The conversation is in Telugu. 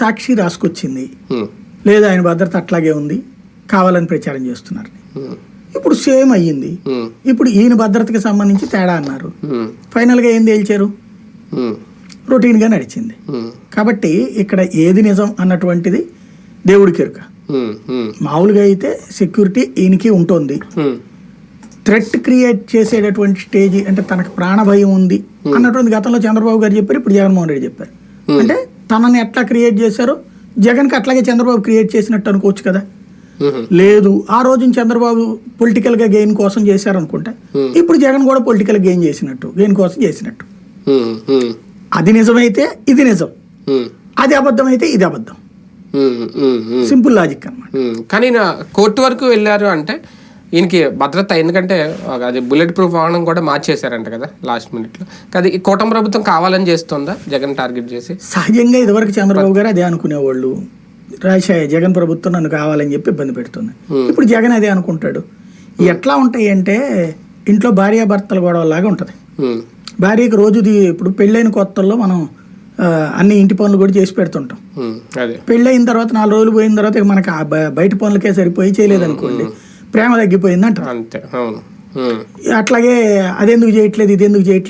సాక్షి రాసుకొచ్చింది. లేదా ఆయన భద్రత అట్లాగే ఉంది. కావాలని ప్రచారం చేస్తున్నారు. ఇప్పుడు సేమ్ అయ్యింది. ఇప్పుడు ఈయన భద్రతకి సంబంధించి తేడా అన్నారు. ఫైనల్గా ఏం తేల్చారు? రొటీన్గా నడిచింది. కాబట్టి ఇక్కడ ఏది నిజం అన్నటువంటిది దేవుడికి ఎరుక ఉమ్, ఉమ్, మామూలుగా అయితే సెక్యూరిటీ ఈయనకి ఉంటుంది. థ్రెట్ క్రియేట్ చేసేటటువంటి స్టేజ్ అంటే తనకు ప్రాణభయం ఉంది అన్నటువంటి గతంలో చంద్రబాబు గారు చెప్పారు ఇప్పుడు జగన్మోహన్ రెడ్డి చెప్పారు. అంటే తనని ఎట్లా క్రియేట్ చేశారో? జగన్కి అట్లాగే చంద్రబాబు క్రియేట్ చేసినట్టు అనుకోవచ్చు కదా. లేదు ఆ రోజు చంద్రబాబు పొలిటికల్గా గెయిన్ కోసం చేశారనుకుంటా. ఇప్పుడు జగన్ కూడా పొలిటికల్ గెయిన్ చేసినట్టు గెయిన్ కోసం చేసినట్టు. అది నిజమైతే ఇది నిజం. అది అబద్ధం. అయితే ఇది అబద్ధం. సింపుల్ లాజిక్ అన్నమాట. ఉమ్, కానీ నా కోర్టు వరకు వెళ్ళారు అంటే ఈయనకి భద్రత ఎందుకంటే అది బుల్లెట్ ప్రూఫ్ వాహనం కూడా మార్చేశారంట కదా లాస్ట్ మినిట్లో అది ఈ కూటమి ప్రభుత్వం కావాలని చేస్తుందా? జగన్ టార్గెట్ చేసి? సహజంగా ఇదివరకు చంద్రబాబు గారు అదే అనుకునేవాళ్ళు. రాజశేఖర్ జగన్ ప్రభుత్వం నన్ను కావాలని చెప్పి ఇబ్బంది పెడుతుంది. ఇప్పుడు జగన్ అదే అనుకుంటాడు. ఎట్లా ఉంటాయి అంటే ఇంట్లో భార్యాభర్తల గొడవలాగా ఉంటుంది. ఉమ్, భార్యకి రోజు ది- ఇప్పుడు పెళ్ళైన కొత్తల్లో మనం అన్ని ఇంటి పనులు కూడా చేసి పెడుతుంటాం. అదే. పెళ్ళయిన తర్వాత నాలుగు రోజులు పోయిన తర్వాత మనకి బయట పనులకే సరిపోయి చేయలేదనుకోండి. ప్రేమ తగ్గిపోయింది అంటారు. అంతే అవును. అట్లాగే అదెందుకు చేయట్లేదు ఇది ఎందుకు చేయట్లేదు